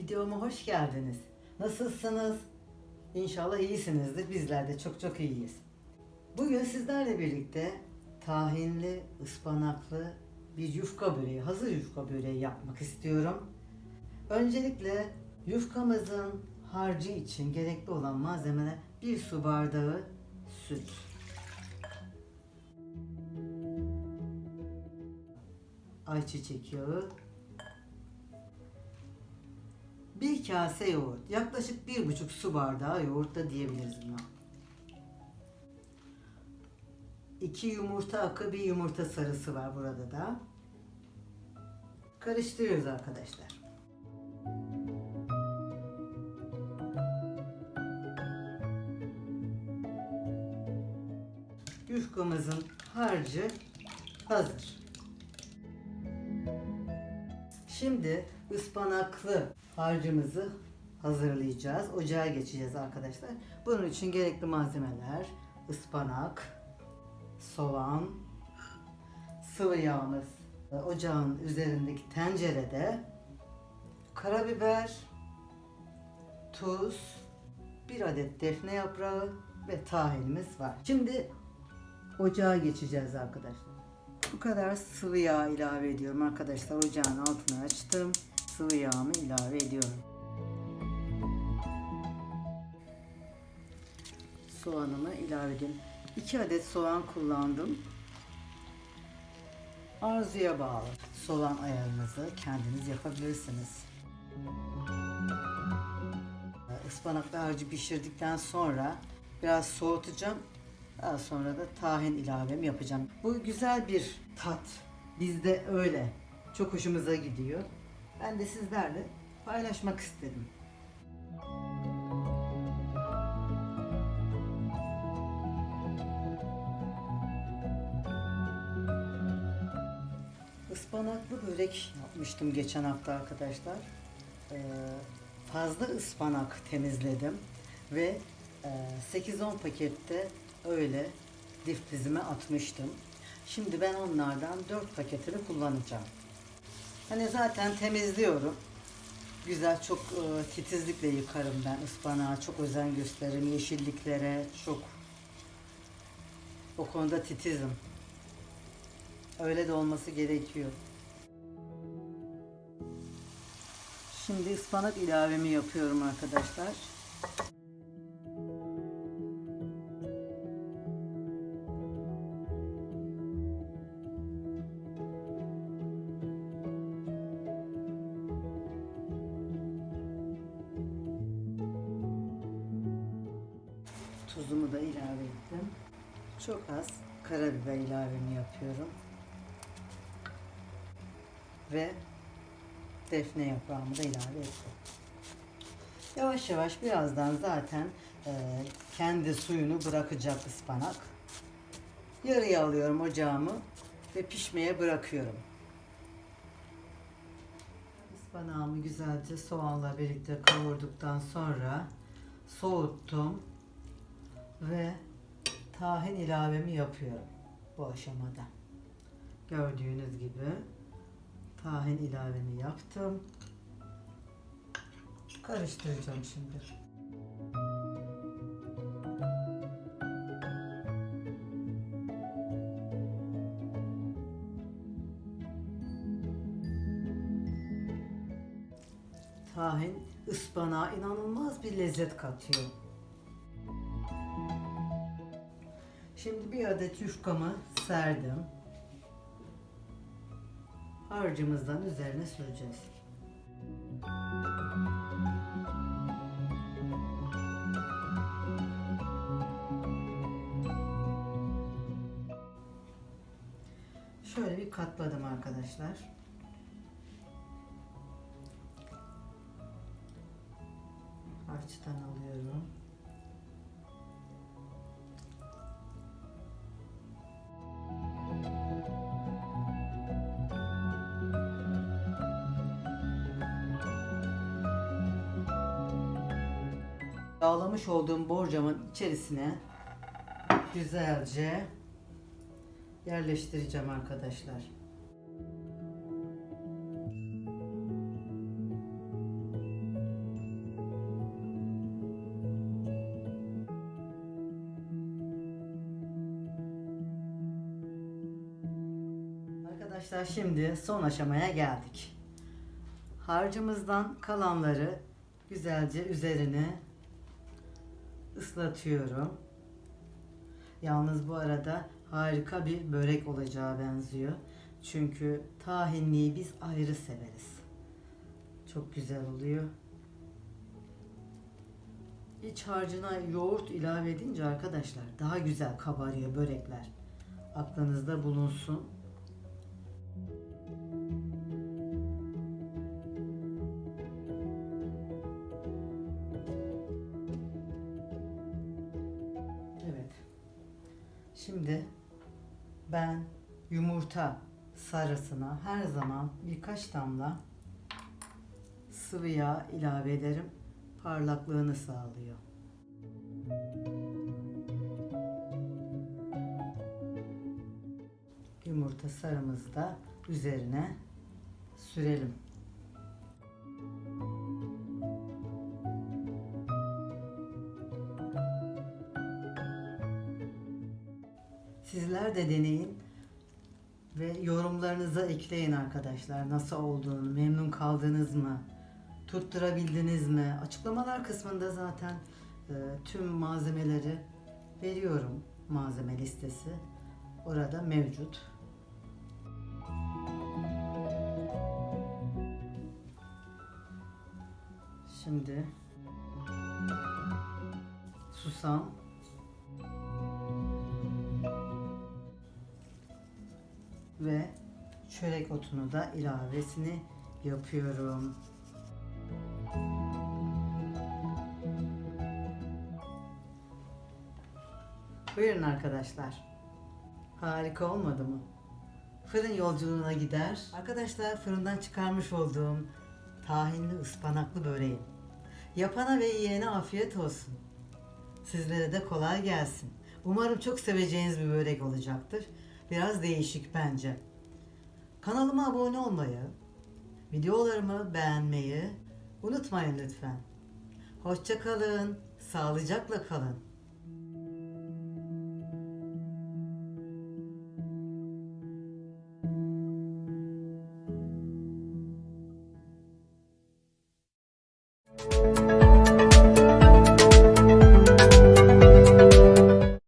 videoma hoş geldiniz. Nasılsınız? İnşallah iyisinizdir. Bizler de çok çok iyiyiz. Bugün sizlerle birlikte tahinli, ıspanaklı bir yufka böreği, hazır yufka böreği yapmak istiyorum. Öncelikle yufkamızın harcı için gerekli olan malzemeler bir su bardağı süt, ayçiçek yağı, bir kase yoğurt, yaklaşık bir buçuk su bardağı yoğurt da diyebiliriz buna. İki yumurta akı, bir yumurta sarısı var burada da. Karıştırıyoruz arkadaşlar. Yufkamızın harcı hazır. Şimdi ıspanaklı harcımızı hazırlayacağız. Ocağa geçeceğiz arkadaşlar. Bunun için gerekli malzemeler ıspanak, soğan, sıvı yağımız ocağın üzerindeki tencerede karabiber, tuz, bir adet defne yaprağı ve tahinimiz var. Şimdi ocağa geçeceğiz arkadaşlar. Bu kadar sıvı yağ ilave ediyorum arkadaşlar. Ocağın altını açtım. Sıvı yağımı ilave ediyorum. Soğanımı ilave ediyorum. 2 adet soğan kullandım. Arzuya bağlı. Soğan ayarınızı kendiniz yapabilirsiniz. Ispanaklı harcı pişirdikten sonra biraz soğutacağım. Daha sonra da tahin ilavemi yapacağım. Bu güzel bir tat. Bizde öyle. Çok hoşumuza gidiyor. Ben de sizlerle paylaşmak istedim. Ispanaklı börek yapmıştım geçen hafta arkadaşlar. Ee, fazla ıspanak temizledim ve e, 8-10 pakette öyle difrizime atmıştım. Şimdi ben onlardan 4 paketini kullanacağım. Hani zaten temizliyorum. Güzel çok e, titizlikle yıkarım ben ıspanağı. Çok özen gösteririm yeşilliklere. Çok o konuda titizim. Öyle de olması gerekiyor. Şimdi ıspanak ilavemi yapıyorum arkadaşlar. Tuzumu da ilave ettim. Çok az karabiber ilavemi yapıyorum. Ve defne yaprağımı da ilave ettim. Yavaş yavaş birazdan zaten e, kendi suyunu bırakacak ıspanak. Yarıya alıyorum ocağımı ve pişmeye bırakıyorum. Ispanağımı güzelce soğanla birlikte kavurduktan sonra soğuttum ve tahin ilavemi yapıyorum bu aşamada. Gördüğünüz gibi tahin ilavemi yaptım. Karıştıracağım şimdi. Tahin ıspanağa inanılmaz bir lezzet katıyor. Şimdi bir adet yufkamı serdim. Harcımızdan üzerine süreceğiz. Şöyle bir katladım arkadaşlar. Harçtan alıyorum. yağlamış olduğum borcamın içerisine güzelce yerleştireceğim arkadaşlar. Arkadaşlar şimdi son aşamaya geldik. Harcımızdan kalanları güzelce üzerine ıslatıyorum. Yalnız bu arada harika bir börek olacağı benziyor. Çünkü tahinliyi biz ayrı severiz. Çok güzel oluyor. İç harcına yoğurt ilave edince arkadaşlar daha güzel kabarıyor börekler. Aklınızda bulunsun. Şimdi ben yumurta sarısına her zaman birkaç damla sıvı yağ ilave ederim. Parlaklığını sağlıyor. Yumurta sarımızı da üzerine sürelim. Sizler de deneyin ve yorumlarınıza ekleyin arkadaşlar. Nasıl olduğunu, memnun kaldınız mı? Tutturabildiniz mi? Açıklamalar kısmında zaten e, tüm malzemeleri veriyorum. Malzeme listesi orada mevcut. Şimdi susam ve çörek otunu da ilavesini yapıyorum. Buyurun arkadaşlar. Harika olmadı mı? Fırın yolculuğuna gider. Arkadaşlar fırından çıkarmış olduğum tahinli ıspanaklı böreğim. Yapana ve yiyene afiyet olsun. Sizlere de kolay gelsin. Umarım çok seveceğiniz bir börek olacaktır. Biraz değişik bence. Kanalıma abone olmayı, videolarımı beğenmeyi unutmayın lütfen. Hoşça kalın, sağlıcakla kalın.